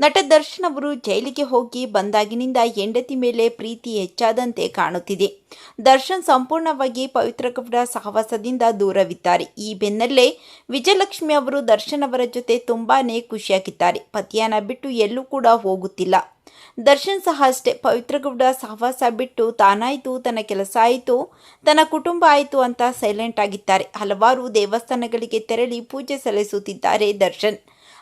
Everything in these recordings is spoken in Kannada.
ನಟ ದರ್ಶನ್ ಅವರು ಜೈಲಿಗೆ ಹೋಗಿ ಬಂದಾಗಿನಿಂದ ಹೆಂಡತಿ ಮೇಲೆ ಪ್ರೀತಿ ಹೆಚ್ಚಾದಂತೆ ಕಾಣುತ್ತಿದೆ. ದರ್ಶನ್ ಸಂಪೂರ್ಣವಾಗಿ ಪವಿತ್ರ ಗೌಡ ಸಹವಾಸದಿಂದ ದೂರವಿದ್ದಾರೆ. ಈ ಬೆನ್ನಲ್ಲೇ ವಿಜಯಲಕ್ಷ್ಮಿ ಅವರು ದರ್ಶನ್ ಅವರ ಜೊತೆ ತುಂಬಾನೇ ಖುಷಿಯಾಗಿದ್ದಾರೆ. ಪತಿಯನ್ನ ಬಿಟ್ಟು ಎಲ್ಲೂ ಕೂಡ ಹೋಗುತ್ತಿಲ್ಲ. ದರ್ಶನ್ ಸಹ ಅಷ್ಟೇ. ಪವಿತ್ರ ಗೌಡ ಸಹವಾಸ ಬಿಟ್ಟು ತಾನಾಯಿತು, ತನ್ನ ಕೆಲಸ ಆಯಿತು, ತನ್ನ ಕುಟುಂಬ ಆಯಿತು ಅಂತ ಸೈಲೆಂಟ್ ಆಗಿದ್ದಾರೆ. ಹಲವಾರು ದೇವಸ್ಥಾನಗಳಿಗೆ ತೆರಳಿ ಪೂಜೆ ಸಲ್ಲಿಸುತ್ತಿದ್ದಾರೆ ದರ್ಶನ್.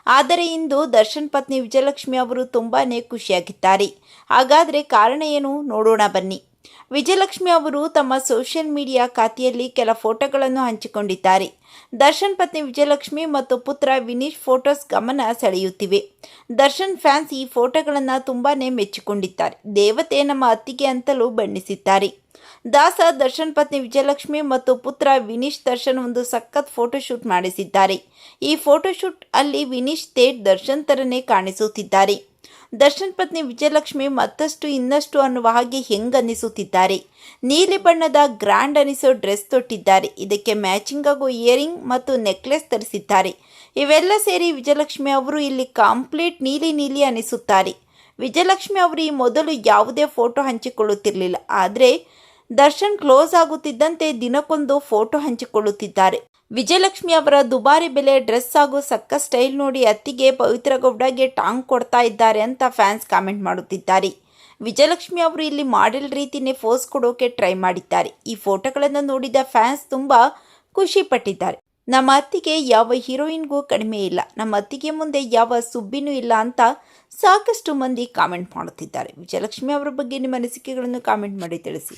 ಆದರೆ ಇಂದು ದರ್ಶನ್ ಪತ್ನಿ ವಿಜಯಲಕ್ಷ್ಮಿ ಅವರು ತುಂಬಾ ಖುಷಿಯಾಗಿದ್ದಾರೆ. ಹಾಗಾದರೆ ಕಾರಣ ಏನು? ನೋಡೋಣ ಬನ್ನಿ. ವಿಜಯಲಕ್ಷ್ಮಿ ಅವರು ತಮ್ಮ ಸೋಷಿಯಲ್ ಮೀಡಿಯಾ ಖಾತೆಯಲ್ಲಿ ಕೆಲ ಫೋಟೋಗಳನ್ನು ಹಂಚಿಕೊಂಡಿದ್ದಾರೆ. ದರ್ಶನ್ ಪತ್ನಿ ವಿಜಯಲಕ್ಷ್ಮಿ ಮತ್ತು ಪುತ್ರ ವಿನೀಶ್ ಫೋಟೋಸ್ ಗಮನ ಸೆಳೆಯುತ್ತಿವೆ. ದರ್ಶನ್ ಫ್ಯಾನ್ಸ್ ಈ ಫೋಟೋಗಳನ್ನು ತುಂಬಾನೇ ಮೆಚ್ಚಿಕೊಂಡಿದ್ದಾರೆ. ದೇವತೆ ನಮ್ಮ ಅತ್ತಿಗೆ ಅಂತಲೂ ಬಣ್ಣಿಸಿದ್ದಾರೆ. ದಾಸ, ದರ್ಶನ್ ಪತ್ನಿ ವಿಜಯಲಕ್ಷ್ಮಿ ಮತ್ತು ಪುತ್ರ ವಿನೀಶ್ ದರ್ಶನ್ ಒಂದು ಸಖತ್ ಫೋಟೋಶೂಟ್ ಮಾಡಿಸಿದ್ದಾರೆ. ಈ ಫೋಟೋಶೂಟ್ ಅಲ್ಲಿ ವಿನೀಶ್ ತೇಟ್ ದರ್ಶನ್ ತರನೇ ಕಾಣಿಸುತ್ತಿದ್ದಾರೆ. ದರ್ಶನ್ ಪತ್ನಿ ವಿಜಯಲಕ್ಷ್ಮಿ ಮತ್ತಷ್ಟು ಇನ್ನಷ್ಟು ಅನ್ನುವ ಹಾಗೆ ಹೆಂಗ್ ಅನ್ನಿಸುತ್ತಿದ್ದಾರೆ ನೀಲಿ ಬಣ್ಣದ ಗ್ರ್ಯಾಂಡ್ ಅನಿಸೋ ಡ್ರೆಸ್ ತೊಟ್ಟಿದ್ದಾರೆ. ಇದಕ್ಕೆ ಮ್ಯಾಚಿಂಗ್ ಆಗೋ ಇಯರಿಂಗ್ ಮತ್ತು ನೆಕ್ಲೆಸ್ ಧರಿಸಿದ್ದಾರೆ. ಇವೆಲ್ಲ ಸೇರಿ ವಿಜಯಲಕ್ಷ್ಮಿ ಅವರು ಇಲ್ಲಿ ಕಂಪ್ಲೀಟ್ ನೀಲಿ ನೀಲಿ ಅನಿಸುತ್ತಾರೆ. ವಿಜಯಲಕ್ಷ್ಮಿ ಅವರು ಈ ಮೊದಲು ಯಾವುದೇ ಫೋಟೋ ಹಂಚಿಕೊಳ್ಳುತ್ತಿರಲಿಲ್ಲ. ಆದರೆ ದರ್ಶನ್ ಕ್ಲೋಸ್ ಆಗುತ್ತಿದ್ದಂತೆ ದಿನಕ್ಕೊಂದು ಫೋಟೋ ಹಂಚಿಕೊಳ್ಳುತ್ತಿದ್ದಾರೆ. ವಿಜಯಲಕ್ಷ್ಮಿ ಅವರ ದುಬಾರಿ ಬೆಲೆ, ಡ್ರೆಸ್ ಹಾಗೂ ಸಕ್ಕ ಸ್ಟೈಲ್ ನೋಡಿ ಅತ್ತಿಗೆ ಪವಿತ್ರ ಗೌಡಗೆ ಟಾಂಗ್ ಕೊಡ್ತಾ ಇದ್ದಾರೆ ಅಂತ ಫ್ಯಾನ್ಸ್ ಕಾಮೆಂಟ್ ಮಾಡುತ್ತಿದ್ದಾರೆ. ವಿಜಯಲಕ್ಷ್ಮಿ ಅವರು ಇಲ್ಲಿ ಮಾಡೆಲ್ ರೀತಿಯೇ ಫೋಸ್ ಕೊಡೋಕೆ ಟ್ರೈ ಮಾಡಿದ್ದಾರೆ. ಈ ಫೋಟೋಗಳನ್ನು ನೋಡಿದ ಫ್ಯಾನ್ಸ್ ತುಂಬ ಖುಷಿ ಪಟ್ಟಿದ್ದಾರೆ. ನಮ್ಮ ಅತ್ತಿಗೆ ಯಾವ ಹೀರೋಯಿನ್ಗೂ ಕಡಿಮೆ ಇಲ್ಲ. ನಮ್ಮ ಅತ್ತಿಗೆ ಮುಂದೆ ಯಾವ ಸುಬ್ಬಿನೂ ಇಲ್ಲ ಅಂತ ಸಾಕಷ್ಟು ಮಂದಿ ಕಾಮೆಂಟ್ ಮಾಡುತ್ತಿದ್ದಾರೆ. ವಿಜಯಲಕ್ಷ್ಮಿ ಅವರ ಬಗ್ಗೆ ನಿಮ್ಮ ಅನಿಸಿಕೆಗಳನ್ನು ಕಾಮೆಂಟ್ ಮಾಡಿ ತಿಳಿಸಿ.